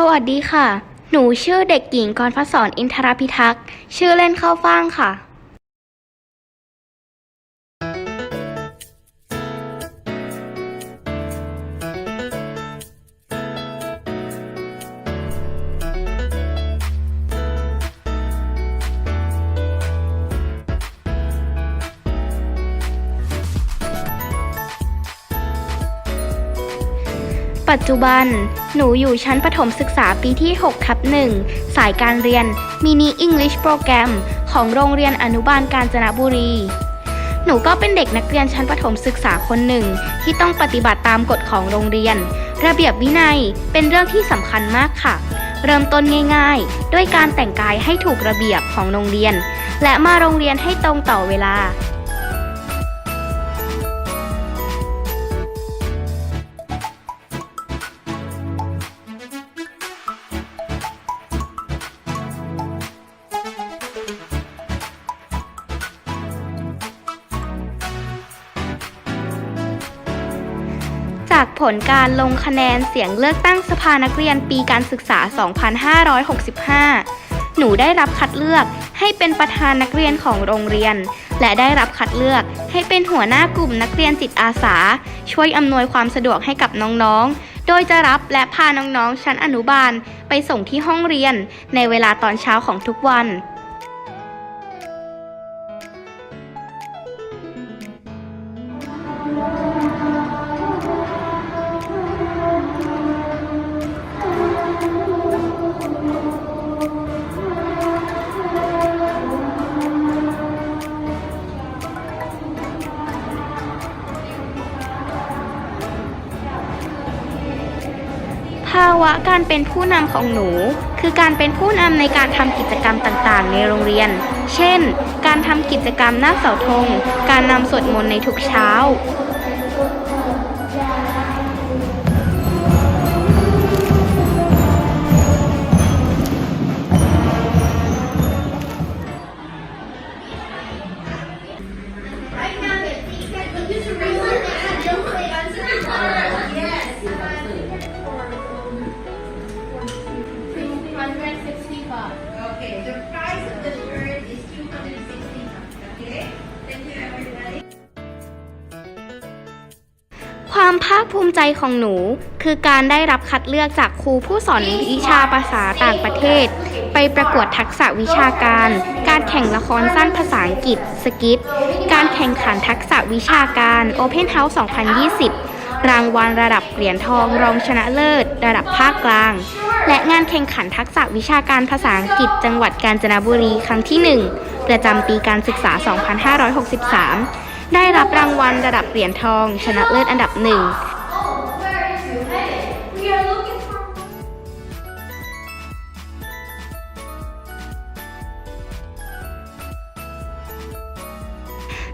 สวัสดีค่ะ หนูชื่อเด็กหญิงกรพศรอินทรพิทักษ์ ชื่อเล่นข้าวฟ่างค่ะ ปัจจุบัน หนูอยู่ชั้นประถมศึกษาปีที่6ทับ 1 สายการเรียน Mini English Program ของโรงเรียนอนุบาลกาญจนบุรี หนูก็เป็นเด็กนักเรียนชั้นประถมศึกษาคนหนึ่ง ที่ต้องปฏิบัติตามกฎของโรงเรียน ระเบียบวินัยเป็นเรื่องที่สำคัญมากค่ะ เริ่มต้นง่ายๆ ด้วยการแต่งกายให้ถูกระเบียบของโรงเรียน และมาโรงเรียนให้ตรงต่อเวลา จากผลการลงคะแนนเสียงเลือกตั้งสภานักเรียนปีการศึกษา 2565 หนูได้รับคัดเลือกให้เป็นประธานนักเรียนของโรงเรียน และได้รับคัดเลือกให้เป็นหัวหน้ากลุ่มนักเรียนจิตอาสา ช่วยอำนวยความสะดวกให้กับน้องๆ โดยจะรับและพาน้องๆ ชั้นอนุบาลไปส่งที่ห้องเรียนในเวลาตอนเช้าของทุกวันาวะการเป็นผู้นำของหนู คือการเป็นผู้นำในการทำกิจกรรมต่างๆ ในโรงเรียน เช่น การทำกิจกรรมหน้าเสาธง การนำสวดมนต์ในทุกเช้า ความภาคภูมิใจของหนู คือการได้รับคัดเลือกจากครูผู้สอนวิชาภาษาต่างประเทศ ไปประกวดทักษะวิชาการ การแข่งละครสั้นภาษาอังกฤษสกิทการแข่งขันทักษะวิชาการ Open House 2020 รางวัลระดับเหรียญทองรองชนะเลิศ ระดับภาคกลาง และงานแข่งขันทักษะวิชาการภาษาอังกฤษจังหวัดกาญจนบุรีครั้งที่ 1 ประจำปีการศึกษา 2563 ได้รับรางวัลระดับเหรียญทอง ชนะเลิศอันดับหนึ่ง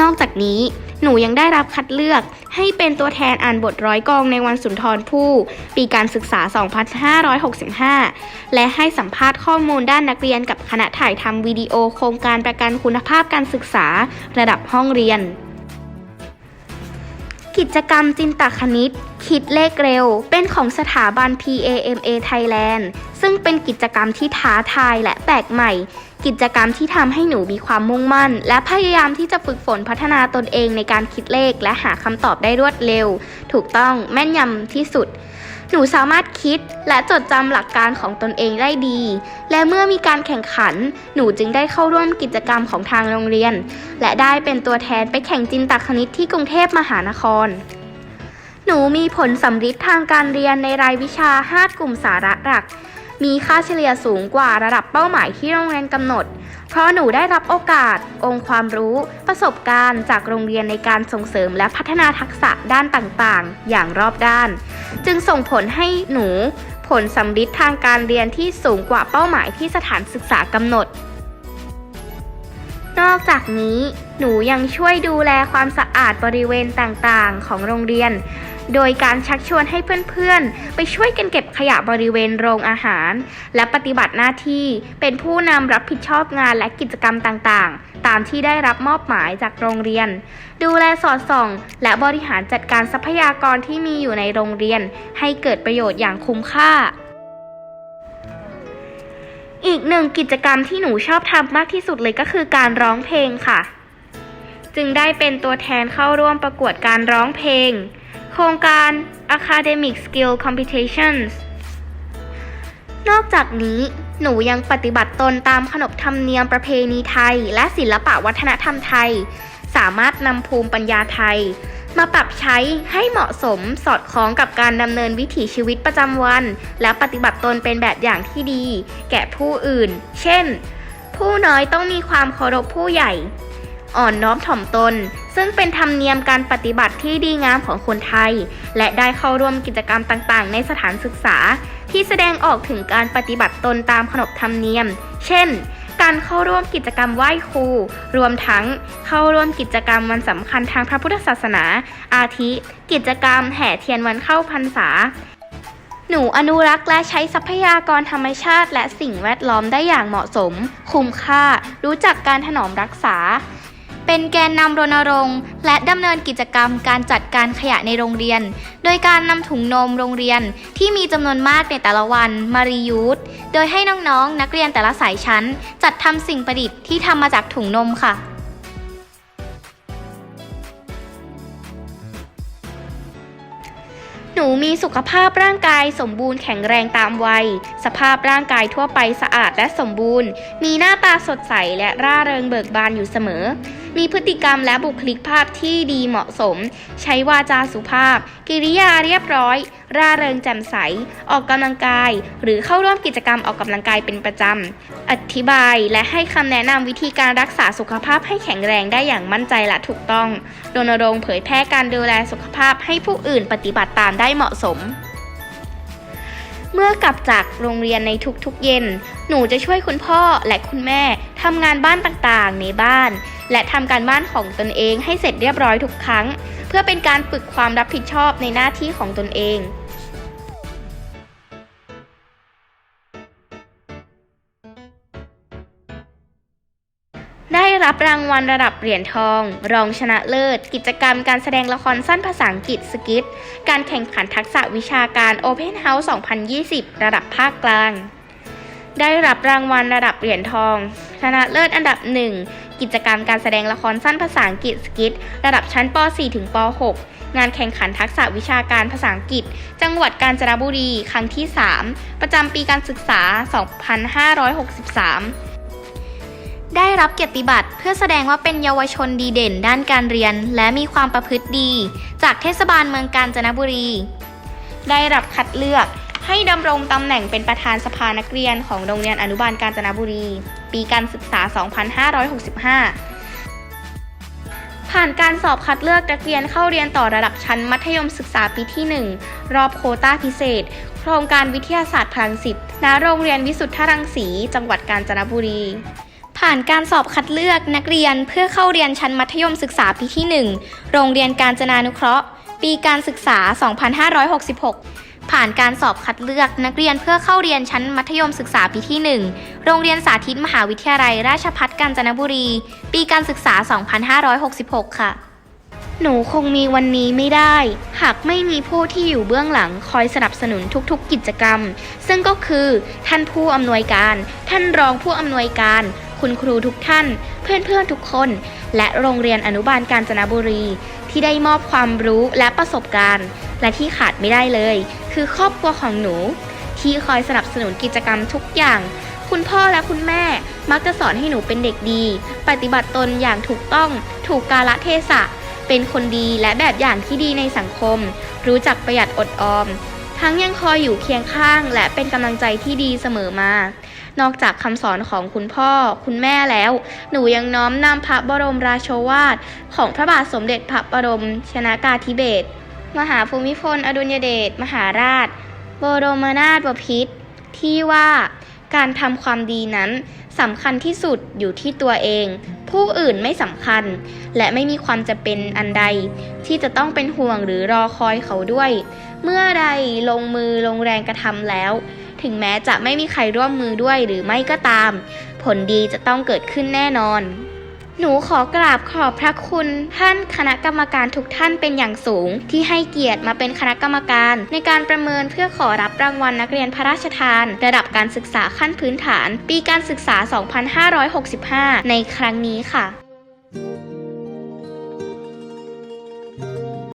นอกจากนี้หนูยังได้รับคัดเลือกให้เป็นตัวแทนอ่านบทร้อยกองในวันสุนทรภู่ปีการศึกษา 2565 และให้สัมภาษณ์ข้อมูลด้านนักเรียนกับคณะถ่ายทำวิดีโอโครงการประกันคุณภาพการศึกษาระดับห้องเรียน กิจกรรมจินตคณิต คิดเลขเร็ว เป็นของสถาบัน PAMA Thailand ซึ่งเป็นกิจกรรมที่ท้าทายและแปลกใหม่ กิจกรรมที่ทำให้หนูมีความมุ่งมั่น และพยายามที่จะฝึกฝนพัฒนาตนเองในการคิดเลขและหาคำตอบได้รวดเร็ว ถูกต้องแม่นยำที่สุด นูสามารถคิดและจดจำหลักการของตนเองได้ดี และเมื่อมีการแข่งขัน หนูจึงได้เข้าร่วมกิจกรรมของทางโรงเรียน และได้เป็นตัวแทนไปแข่งจินตคณิตที่กรุงเทพมหานคร หนูมีผลสำฤทธิ์ทางการเรียนในรายวิชา 5 กลุ่มสาระหลัก มีค่าเฉลี่ยสูงกว่าระดับเป้าหมายที่โรงเรียนกำหนด เพราะหนูได้รับโอกาส องค์ความรู้ ประสบการณ์ จากโรงเรียนในการส่งเสริมและพัฒนาทักษะด้านต่างๆ อย่างรอบด้าน จึงส่งผลให้หนูผลสำฤทธิ์ทางการเรียนที่สูงกว่าเป้าหมายที่สถานศึกษากำหนด นอกจากนี้ หนูยังช่วยดูแลความสะอาดบริเวณต่างๆ ของโรงเรียน โดยการชักชวนให้เพื่อนๆ ไปช่วยกันเก็บขยะบริเวณโรงอาหาร และปฏิบัติหน้าที่เป็นผู้นำรับผิดชอบงานและกิจกรรมต่างๆ ตามที่ได้รับมอบหมายจากโรงเรียน ดูแลสอดส่อง และบริหารจัดการทรัพยากรที่มีอยู่ในโรงเรียน ให้เกิดประโยชน์อย่างคุ้มค่าอีกหนึ่งกิจกรรมที่หนูชอบทำมากที่สุดเลยก็คือการร้องเพลงค่ะ จึงได้เป็นตัวแทนเข้าร่วมประกวดการร้องเพลง โครงการ Academic Skill Competitions นอกจากนี้หนูยังปฏิบัติตนตามขนบธรรมเนียมประเพณีไทย และศิลปะวัฒนธรรมไทย สามารถนำภูมิปัญญาไทย มาปรับใช้ให้เหมาะสมสอดคล้องกับการดำเนินวิถีชีวิตประจำวัน และปฏิบัติตนเป็นแบบอย่างที่ดี แก่ผู้อื่น เช่น ผู้น้อยต้องมีความเคารพผู้ใหญ่ อ่อนน้อมถ่อมตน ซึ่งเป็นธรรมเนียมการปฏิบัติที่ดีงามของคนไทย และได้เข้าร่วมกิจกรรมต่างๆ ในสถานศึกษา ที่แสดงออกถึงการปฏิบัติตนตามขนบธรรมเนียม เช่น การเข้าร่วมกิจกรรมไหว้ครู รวมทั้งเข้าร่วมกิจกรรมวันสำคัญทางพระพุทธศาสนา อาทิ กิจกรรมแห่เทียนวันเข้าพรรษาหนูอนุรักษ์และใช้ทรัพยากรธรรมชาติ และสิ่งแวดล้อมได้อย่างเหมาะสม คุ้มค่า รู้จักการถนอมรักษา เป็นแกนนำรณรงค์และดำเนินกิจกรรมการจัดการขยะในโรงเรียน โดยการนำถุงนมโรงเรียนที่มีจำนวนมากในแต่ละวันมารียูสโดยให้น้องๆนักเรียนแต่ละสายชั้น จัดทำสิ่งประดิษฐ์ที่ทำมาจากถุงนมค่ะหนูมีสุขภาพร่างกายสมบูรณ์แข็งแรงตามวัย สภาพร่างกายทั่วไปสะอาดและสมบูรณ์ มีหน้าตาสดใสและร่าเริงเบิกบานอยู่เสมอ มีพฤติกรรมและบุคลิกภาพที่ดีเหมาะสม ใช้วาจาสุภาพ กิริยาเรียบร้อย ร่าเริงแจ่มใส ออกกำลังกาย หรือเข้าร่วมกิจกรรมออกกำลังกายเป็นประจำ อธิบายและให้คำแนะนำวิธีการรักษาสุขภาพให้แข็งแรงได้อย่างมั่นใจและถูกต้องรณรงค์เผยแพร่การดูแลสุขภาพให้ผู้อื่นปฏิบัติตามได้เหมาะสม เมื่อกลับจากโรงเรียนในทุกๆเย็น หนูจะช่วยคุณพ่อและคุณแม่ทำงานบ้านต่างๆ ในบ้าน และทำการบ้านของตนเองให้เสร็จเรียบร้อยทุกครั้ง เพื่อเป็นการฝึกความรับผิดชอบในหน้าที่ของตนเอง รับรางวัลระดับเหรียญทอง รองชนะเลิศ กิจกรรมการแสดงละครสั้นภาษาอังกฤษสกิทการแข่งขันทักษะวิชาการ Open House 2020 ระดับภาคกลาง ได้รับรางวัลระดับเหรียญทอง ชนะเลิศอันดับ 1 กิจกรรมการแสดงละครสั้นภาษาอังกฤษสกิทระดับชั้นป .4 ถึงป .6 งานแข่งขันทักษะวิชาการภาษาอังกฤษ จังหวัดกาญจนบุรี ครั้งที่ 3 ประจำปีการศึกษา 2563 ได้รับเกียรติบัตรเพื่อแสดงว่าเป็นเยาวชนดีเด่นด้านการเรียน และมีความประพฤติดี จากเทศบาลเมืองกาญจนบุรี ได้รับคัดเลือกให้ดำรงตำแหน่งเป็นประธานสภานักเรียนของโรงเรียนอนุบาลกาญจนบุรี ปีการศึกษา 2565 ผ่านการสอบคัดเลือกนักเรียนเข้าเรียนต่อระดับชั้นมัธยมศึกษาปีที่ 1 รอบโควต้าพิเศษ โครงการวิทยาศาสตร์พลังสิทธิ์ณโรงเรียนวิสุทธรังสี จังหวัดกาญจนบุรี ผ่านการสอบคัดเลือกนักเรียนเพื่อเข้าเรียนชั้นมัธยมศึกษาปีที่ 1 โรงเรียนการจนานุเคราะห์ ปีการศึกษา 2566 ผ่านการสอบคัดเลือกนักเรียนเพื่อเข้าเรียนชั้นมัธยมศึกษาปีที่ 1 โรงเรียนสาธิตมหาวิทยาลัย ราชภัฏกาญจนบุรี ปีการศึกษา 2566 ค่ะ หนูคงมีวันนี้ไม่ได้ หากไม่มีผู้ที่อยู่เบื้องหลังคอยสนับสนุนทุกๆ กิจกรรม ซึ่งก็คือ ท่านผู้อำนวยการ ท่านรองผู้อำนวยการ คุณครูทุกท่าน เพื่อนๆทุกคน และโรงเรียนอนุบาลกาญจนบุรี ที่ได้มอบความรู้และประสบการณ์ และที่ขาดไม่ได้เลย คือครอบครัวของหนู ที่คอยสนับสนุนกิจกรรมทุกอย่าง คุณพ่อและคุณแม่มักจะสอนให้หนูเป็นเด็กดี ปฏิบัติตนอย่างถูกต้อง ถูกกาลเทศะ เป็นคนดีและแบบอย่างที่ดีในสังคม รู้จักประหยัดอดออม ทั้งยังคอยอยู่เคียงข้างและเป็นกำลังใจที่ดีเสมอมา นอกจากคำสอนของคุณพ่อคุณแม่แล้ว หนูยังน้อมนำพระบรมราโชวาทของพระบาทสมเด็จพระบรมชนากาธิเบศรมหาภูมิพล อดุลยเดชมหาราชบรมนาถบพิตรที่ว่าการทำความดีนั้นสำคัญที่สุดอยู่ที่ตัวเอง ผู้อื่นไม่สำคัญ และไม่มีความจะเป็นอันใด ที่จะต้องเป็นห่วงหรือรอคอยเขาด้วย เมื่อใดลงมือลงแรงกระทำแล้ว ถึงแม้จะไม่มีใครร่วมมือด้วยหรือไม่ก็ตาม ผลดีจะต้องเกิดขึ้นแน่นอน หนูขอกราบขอบพระคุณท่านคณะกรรมการทุกท่านเป็นอย่างสูง ที่ให้เกียรติมาเป็นคณะกรรมการ ในการประเมินเพื่อขอรับรางวัลนักเรียนพระราชทาน ระดับการศึกษาขั้นพื้นฐาน ปีการศึกษา 2565 ในครั้งนี้ค่ะ